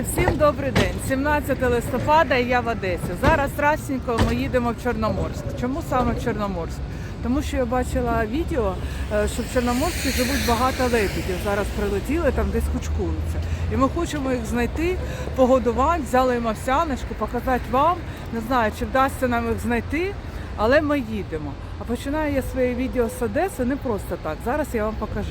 Друзі, всім добрий день. 17 листопада і я в Одесі. Зараз расненько ми їдемо в Чорноморськ. Чому саме в Чорноморськ? Тому що я бачила відео, е, що в Чорноморську живуть багато лебідів. Зараз прилетіли, там десь кучкуються. І ми хочемо їх знайти, погодувати, взяли їм овсяночку, показати вам. Не знаю, чи вдасться нам їх знайти, але ми їдемо. А починаю я своє відео з Одеси не просто так. Зараз я вам покажу.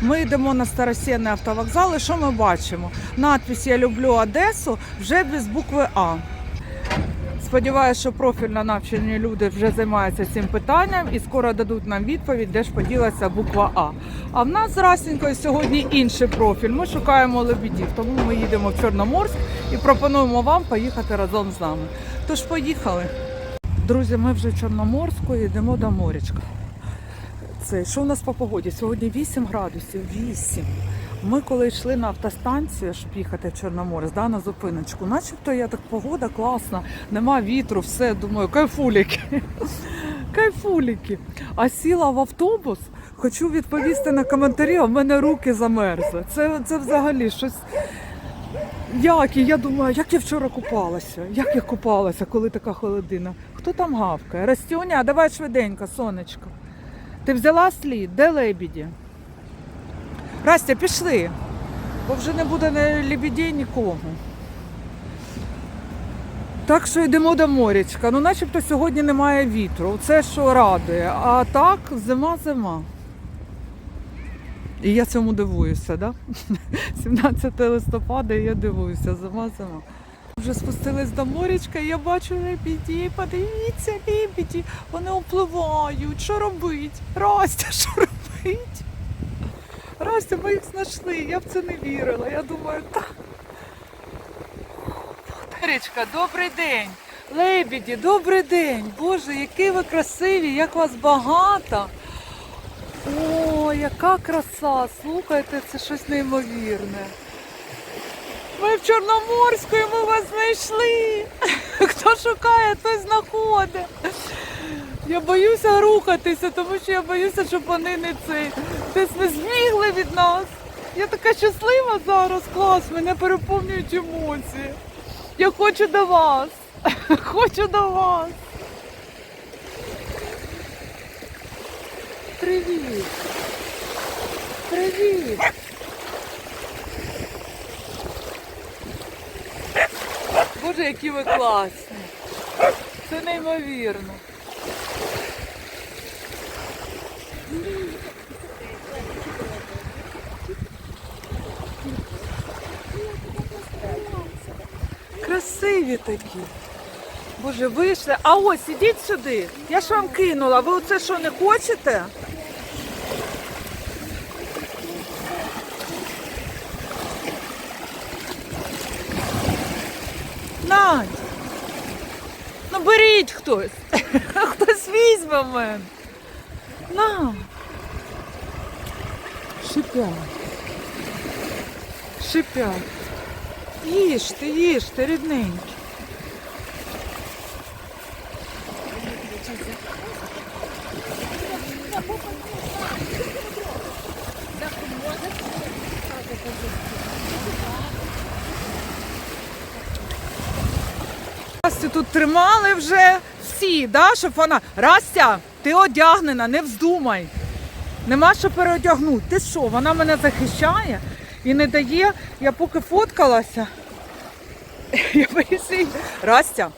Ми йдемо на Старосінний автовокзал, і що ми бачимо? Надпись Я люблю Одесу вже без букви А. Сподіваюся, що профільно навчені люди вже займаються цим питанням і скоро дадуть нам відповідь, де ж поділася буква А. А в нас з Расінькою сьогодні інший профіль. Ми шукаємо лебедів, тому ми їдемо в Чорноморськ і пропонуємо вам поїхати разом з нами. Тож поїхали. Друзі, ми вже в Чорноморську йдемо до морячка. Це що у нас по погоді? Сьогодні 8 градусів, 8. Ми коли йшли на автостанцію, в Чорноморець, да, на зупиночку, начебто я так погода класна, нема вітру, все, думаю, кайфуліки. Кайфуліки. А сіла в автобус, хочу відповісти на коментарі, а в мене руки замерзли. Це, це взагалі щось. Як? І я думаю, як я вчора купалася? Як я купалася, коли така холодина? Хто там гавкає? Растюня, давай швиденько, сонечко. Ти взяла слід? Де лебіді? Растя, пішли, бо вже не буде ні лебідей нікого. Так що йдемо до морячка. Ну, начебто сьогодні немає вітру. Це що радує. А так, зима, зима. І я цьому дивуюся, да? 17 листопада і я дивуюся, зима, зима. Вже спустились до морячка, і я бачу лебіді. Подивіться, лебіді, вони опливають. Що робить? Растя, що робить? Растя, ми їх знайшли. Я в це не вірила. Я думаю, так. Морячка, добрий день. Лебіді, добрий день. Боже, які ви красиві, як вас багато. О, яка краса! Слухайте, це щось неймовірне. Ми в Чорноморську і ми вас знайшли. Хто шукає, той знаходить. Я боюся рухатися, тому що я боюся, щоб вони не цей десь не змігли від нас. Я така щаслива зараз, клас, мене переповнюють емоції. Я хочу до вас. Хочу до вас. Привіт. Привіт. Боже, які ви класні. Це неймовірно. Красиві такі. Боже, вийшли. А ось ідіть сюди. Я ж вам кинула. Ви оце що не хочете? Надь. Ну беріть хтось. Хтось візьме в мене. На. Шипять. Шипять. Їжте, їжте, рідненькі. Растю тут тримали вже всі, да, щоб вона. Растя, ти одягнена, не вздумай. Нема що переодягнути. Ти що, вона мене захищає і не дає. Я поки фоткалася. Я боюся. Растя.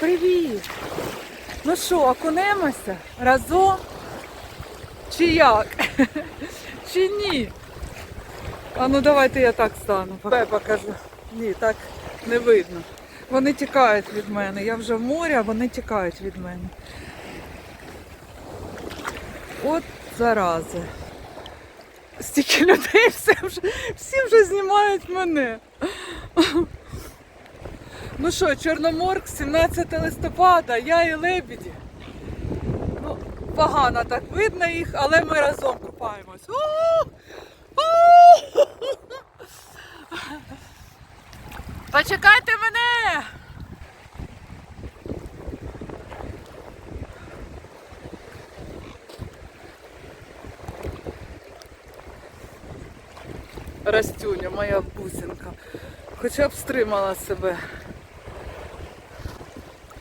Привіт. Ну що, окунемося разом? Чи як? Чи ні? А ну давайте я так стану. Покажу. Ні, так не видно. Вони тікають від мене. Я вже в морі, а вони тікають від мене. От зарази. Стільки людей, все вже, всі вже знімають мене. Ну що, Чорноморк, 17 листопада, я і лебіді. Ну, погано так видно їх, але ми разом купаємось. Почекайте мене! Растюня, моя бусинка. Хоча б стримала себе.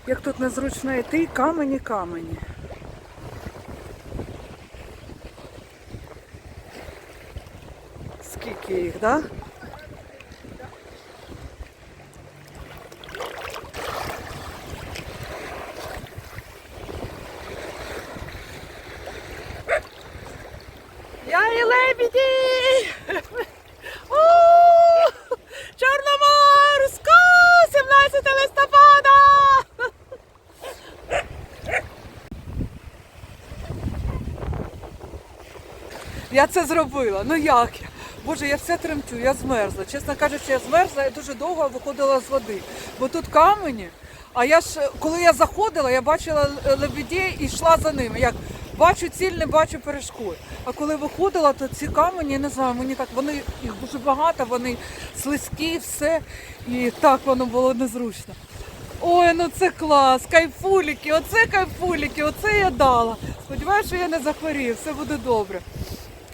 Як тут незручно йти, камені, камені. Скільки їх, так? Да? Я і лебеді! У, Чорноморську! 17 листопада! Це зробила. Ну як я? Боже, я все тремтю, я змерзла. Чесно кажучи, я змерзла, я дуже довго виходила з води. Бо тут камені. А я ж, коли я заходила, я бачила лебедей і йшла за ними. Як бачу ціль, не бачу перешкод. А коли виходила, то ці камені, я не знаю, мені так, вони їх дуже багато, вони слизькі, все. І так воно було незручно. Ой, ну це клас, кайфуліки, оце кайфуліки, оце я дала. Сподіваюся, що я не захворію, все буде добре.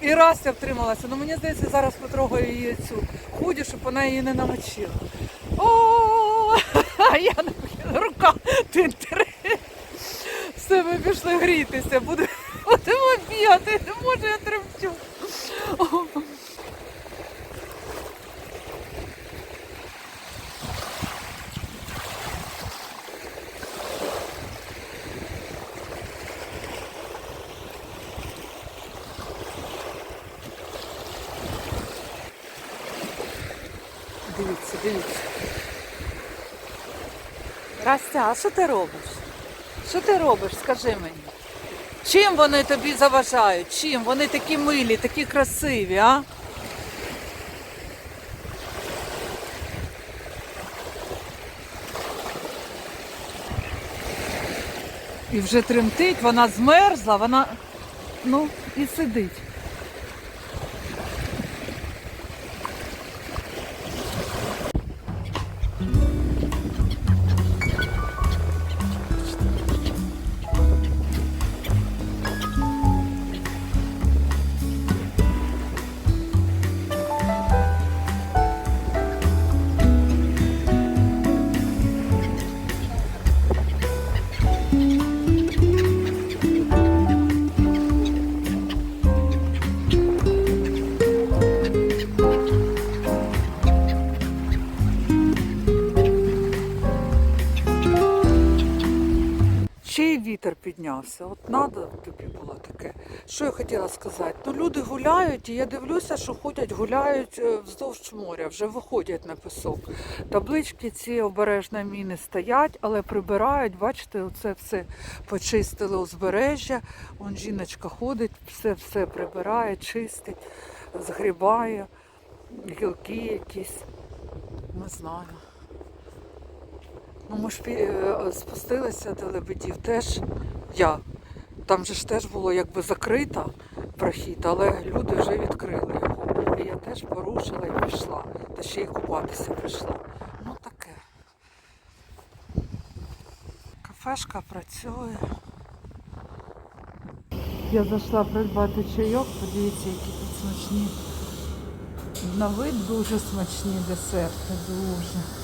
І раз я втрималася, ну мені здається, зараз потрогаю її цю худі, щоб вона її не намочила. О, а я рука тинтри. Все, ми пішли грітися, будемо бігати, не можу, я тремтю. Дивіться, дивіться. Растя, а що ти робиш? Що ти робиш, скажи мені? Чим вони тобі заважають? Чим? Вони такі милі, такі красиві, а? І вже тремтить, вона змерзла, вона ну і сидить. Піднявся. От надо тобі було таке. Що я хотіла сказати? Ну люди гуляють, і я дивлюся, що ходять, гуляють е, вздовж моря, вже виходять на пісок. Таблички ці обережні міни стоять, але прибирають. Бачите, оце все почистили узбережжя. Вон жіночка ходить, все все прибирає, чистить, згрібає, гілки якісь. Не знаю. Ну, ми ж е, спустилися до лебедів теж я. Там же ж теж було якби закрита прохід, але люди вже відкрили його. І я теж порушила і пішла. Та ще й купатися прийшла. Ну таке. Кафешка працює. Я зайшла придбати чайок, подивіться, які тут смачні. На вид дуже смачні десерти, дуже.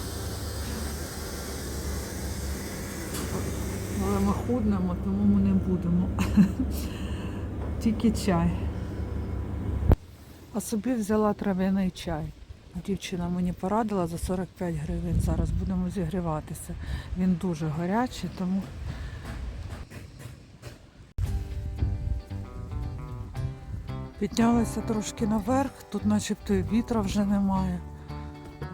Але тому ми не будемо. Тільки чай. А собі взяла трав'яний чай. Дівчина мені порадила за 45 гривень. Зараз будемо зігріватися. Він дуже гарячий, тому. Піднялися трошки наверх, тут начебто і вітра вже немає.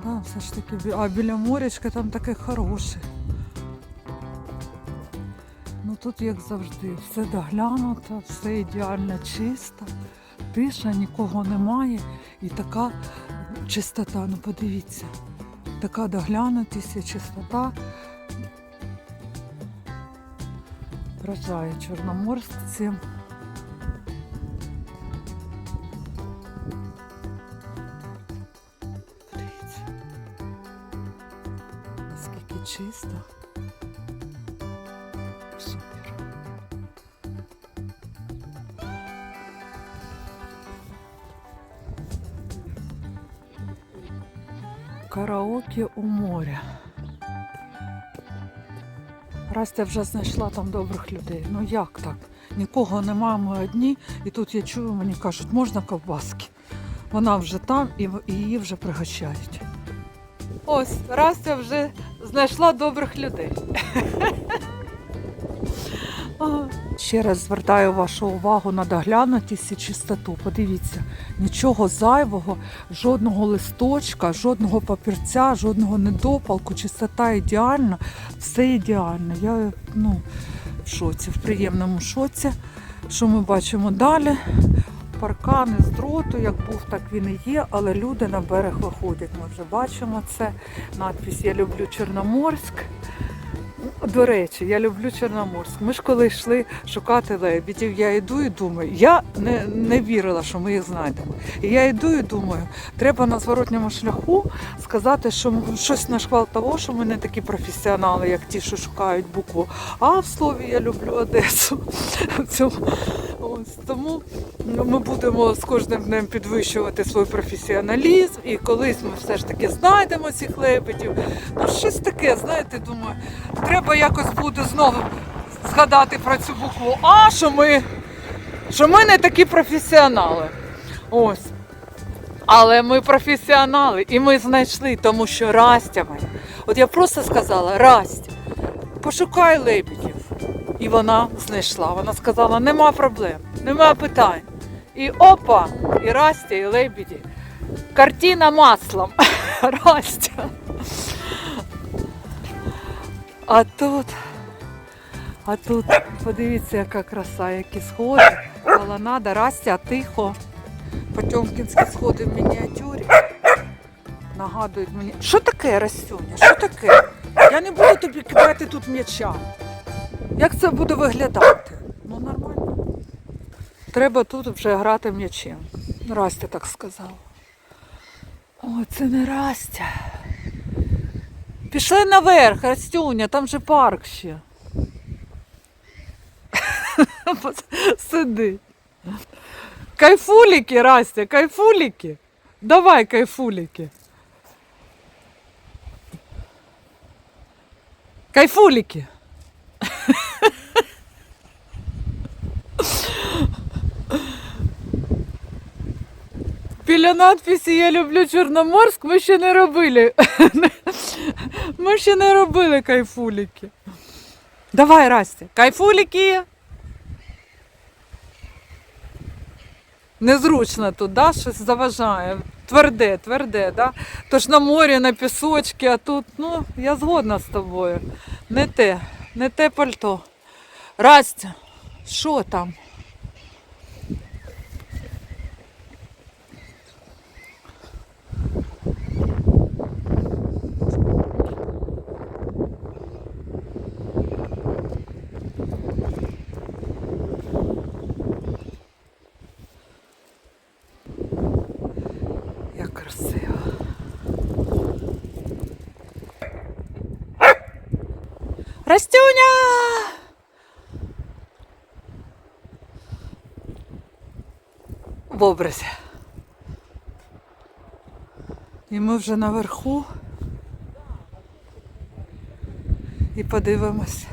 Да, все ж таки, а біля морячка там таке хороше. Тут, як завжди, все доглянуто, все ідеально чисто, тиша, нікого немає. І така чистота, ну подивіться, така доглянутість і чистота. Вражає Чорноморськ Караоке у моря. я вже знайшла там добрих людей. Ну як так? Нікого немає, ми одні, і тут я чую, мені кажуть, можна ковбаски. Вона вже там і її вже пригощають. Ось, раз я вже знайшла добрих людей. Ще раз звертаю вашу увагу на доглянутість і чистоту. Подивіться, нічого зайвого, жодного листочка, жодного папірця, жодного недопалку, чистота ідеальна, все ідеально. Я ну, в шоці, в приємному шоці. Що ми бачимо далі? Паркани з дроту, як був, так він і є, але люди на берег виходять. Ми вже бачимо це. Надпись Я люблю Чорноморськ. До речі, я люблю Чорноморськ. Ми ж коли йшли шукати лебідів, я йду і думаю, я не, не вірила, що ми їх знайдемо. І я йду і думаю, треба на зворотньому шляху сказати, що щось на шквал того, що ми не такі професіонали, як ті, що шукають букву. А в слові я люблю Одесу. В цьому- Ось, тому ми будемо з кожним днем підвищувати свій професіоналізм, і колись ми все ж таки знайдемо цих лебедів. Ну, щось таке, знаєте, думаю, треба якось буде знову згадати про цю букву А, що ми, що ми не такі професіонали. Ось. Але ми професіонали, і ми знайшли, тому що Растя моя. От я просто сказала, Растя, пошукай лебедів. І вона знайшла. Вона сказала, нема проблем, нема питань. І опа, і Растя, і лебеді. Картина маслом. Растя. А тут, а тут, подивіться, яка краса, які сходи. Колонада, Растя, тихо. Потьомкінські сходи в мініатюрі. Нагадують мені. Що таке, Растюня? Що таке? Я не буду тобі кидати тут м'яча. Як це буде виглядати? Ну нормально. Треба тут вже грати м'ячем. Растя так сказав. О, це не Растя. Пішли наверх, Растюня, там же парк ще. Сиди. Кайфуліки, Растя, кайфуліки. Давай, кайфуліки. Кайфуліки. Біля надписі Я люблю Чорноморськ ми ще не робили. Ми ще не робили кайфуліки. Давай, Растя, кайфуліки. Незручно тут, да? щось заважає. Тверде, тверде, да? Тож на морі, на пісочки, а тут, ну, я згодна з тобою. Не те, не те пальто. Растя, що там? Як красиво. Растюня! В образі. І ми вже наверху. І подивимось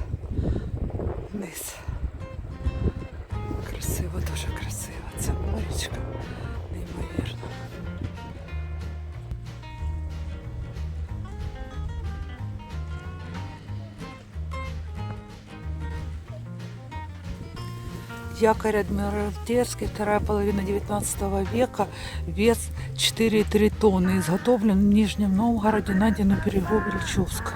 Якорь Адмиралтейский, вторая половина 19 века, вес 4,3 тонны, изготовлен в Нижнем Новгороде, найден на берегу Вельчувска.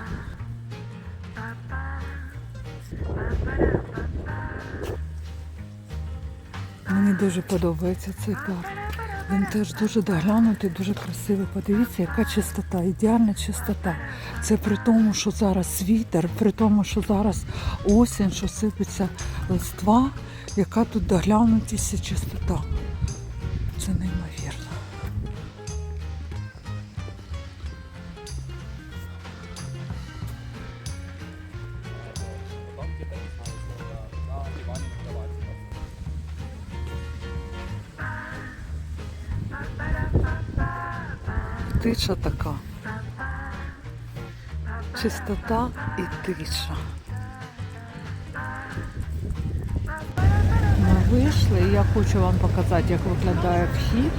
Мені дуже подобається цей парк. Він теж дуже доглянутий, дуже красивий. Подивіться, яка чистота, ідеальна чистота. Це при тому, що зараз вітер, при тому, що зараз осінь, що сипеться листва, яка тут доглянутість і чистота. Це неймовірно. Тиша така. чистота і тиша. Вийшли я хочу вам показати, як виглядає вхід.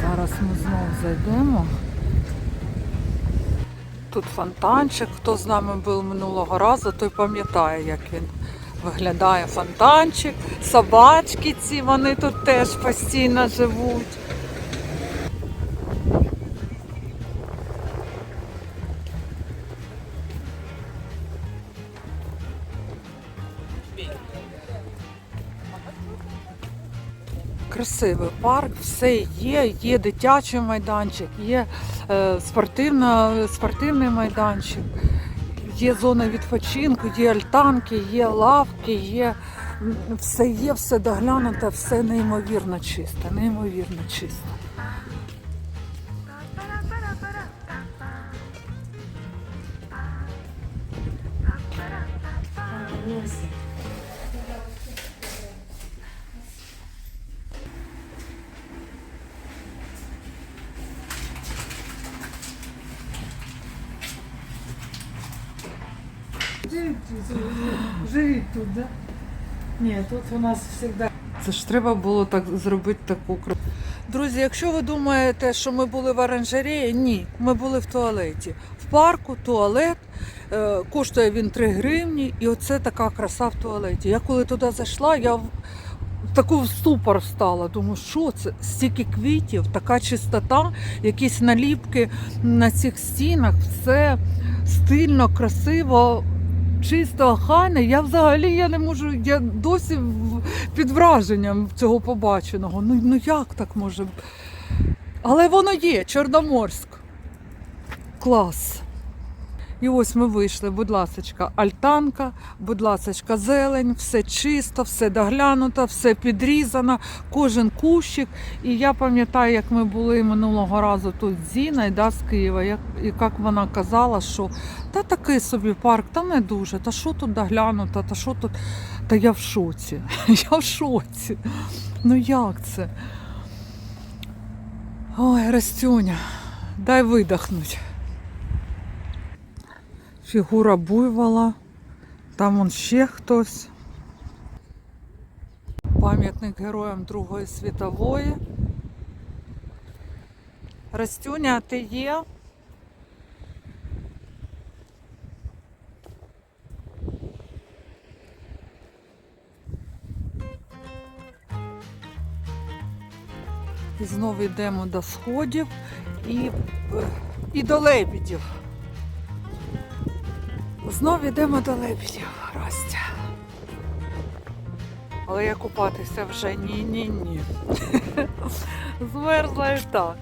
Зараз ми знову зайдемо. Тут фонтанчик, хто з нами був минулого разу, той пам'ятає, як він виглядає фонтанчик. Собачки ці, вони тут теж постійно живуть. Красивий парк, все є, є дитячий майданчик, є е, спортивна, спортивний майданчик, є зона відпочинку, є альтанки, є лавки, є все є, все доглянуте, все неймовірно чисто, неймовірно чисто. Живіть тут, да? Ні, тут у нас завжди. Це ж треба було так зробити таку красу. Друзі, якщо ви думаєте, що ми були в оранжереї, ні, ми були в туалеті. В парку туалет, е, коштує він 3 гривні, і оце така краса в туалеті. Я коли туди зайшла, я в таку ступор встала. Думаю, що це? Стільки квітів, така чистота, якісь наліпки на цих стінах, все стильно, красиво. Чисто охайне, я взагалі я не можу, я досі під враженням цього побаченого. Ну, ну як так може? Але воно є, Чорноморськ. Клас. І ось ми вийшли, будь ласочка, альтанка, будь ласочка, зелень, все чисто, все доглянуто, все підрізано, кожен кущик. І я пам'ятаю, як ми були минулого разу тут з Зіною, да, з Києва, як, і як вона казала, що та такий собі парк, та не дуже, та що тут доглянуто, та що тут. Та я в шоці. Я в шоці. Ну як це? Ой, Растюня, дай видихнуть. Фігура буйвола, там он ще хтось. Пам'ятник героям Другої світової. Растюня, ти є? І знову йдемо до сходів і, е, і до лебідів. Знов йдемо до лебідів, Растя. Але я купатися вже ні-ні-ні. Змерзла і так.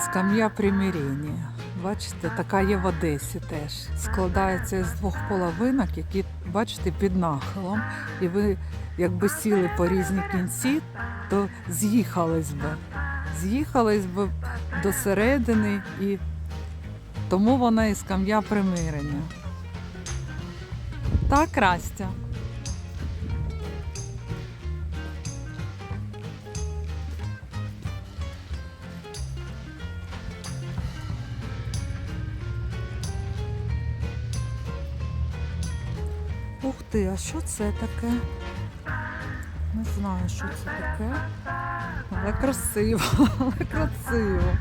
Скам'я примирення. Бачите, така є в Одесі теж. Складається з двох половинок, які, бачите, під нахилом. І ви, якби сіли по різні кінці, то з'їхались би. З'їхались би до середини і тому вона і скам'я примирення. Так, Растя. Ух ти, а що це таке? Не знаю, що це таке. Але красиво, але красиво.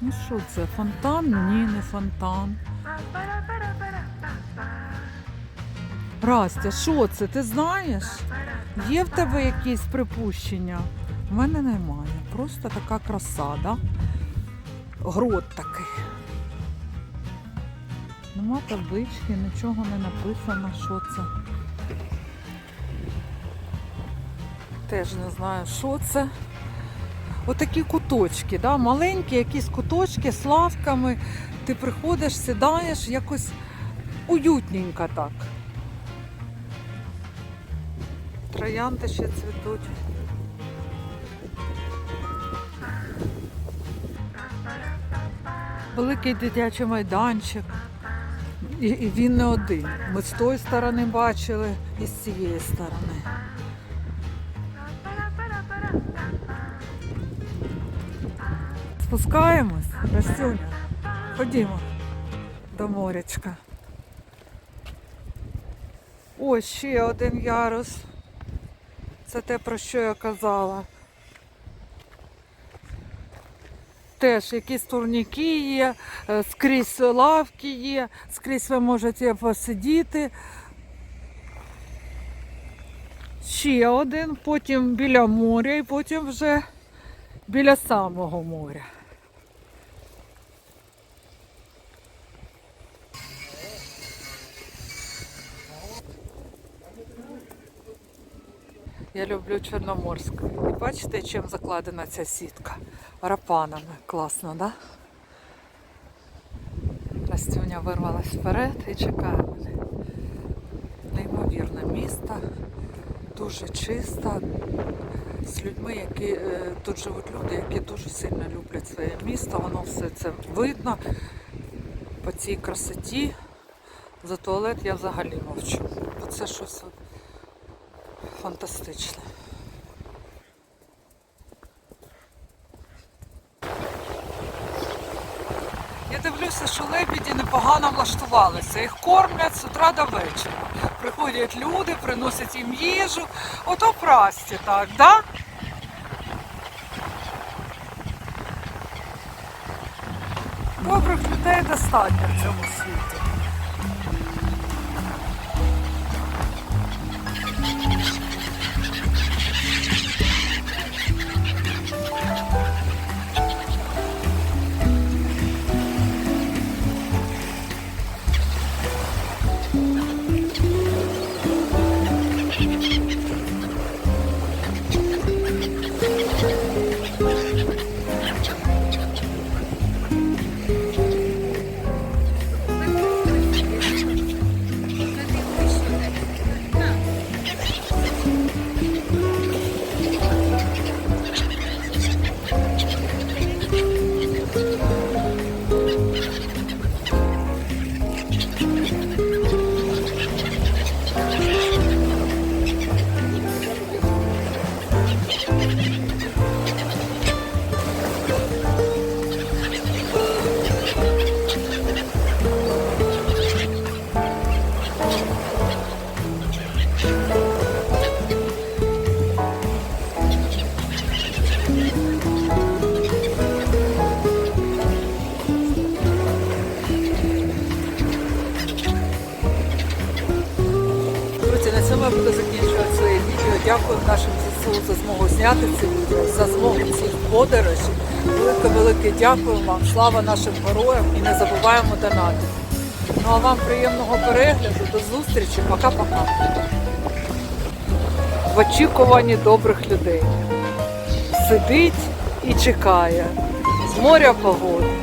Ну що це? Фонтан? Ні, не фонтан. Растя, що це? Ти знаєш? Є в тебе якісь припущення? У мене немає. Просто така краса, да? Грот такий. Нема таблички, нічого не написано, що це. Теж не знаю, що це. Отакі куточки, да? маленькі якісь куточки з лавками. Ти приходиш, сідаєш, якось уютненько так. Троянди ще цвітуть. Великий дитячий майданчик. І, і він не один. Ми з тої сторони бачили і з цієї сторони. Спускаємось. Растюня, ходімо до морячка. Ось ще один ярус. Це те, про що я казала. Теж якісь турніки є, е, скрізь лавки є, скрізь ви можете посидіти. Ще один, потім біля моря і потім вже біля самого моря. Я люблю Чорноморськ. І бачите, чим закладена ця сітка? Рапанами. Класно, да? Настюня вирвалась вперед і чекає мене. Неймовірне місто, дуже чисто, з людьми, які е, тут живуть люди, які дуже сильно люблять своє місто. Воно все це видно по цій красоті. За туалет я взагалі мовчу. Бо це щось от фантастичне. Я дивлюся, що лебіді непогано влаштувалися. Їх кормлять з утра до вечора. Приходять люди, приносять їм їжу. Ото прасті так, да? Добрих людей достатньо в цьому світі. Цьому буду закінчувати своє відео. Дякую нашим ЗСУ за змогу зняти це відео, за змогу цих подорожей. Велике-велике дякую вам. Слава нашим героям і не забуваємо донати. Ну а вам приємного перегляду. До зустрічі. Пока-пока. В очікуванні добрих людей. Сидить і чекає. З моря погоди.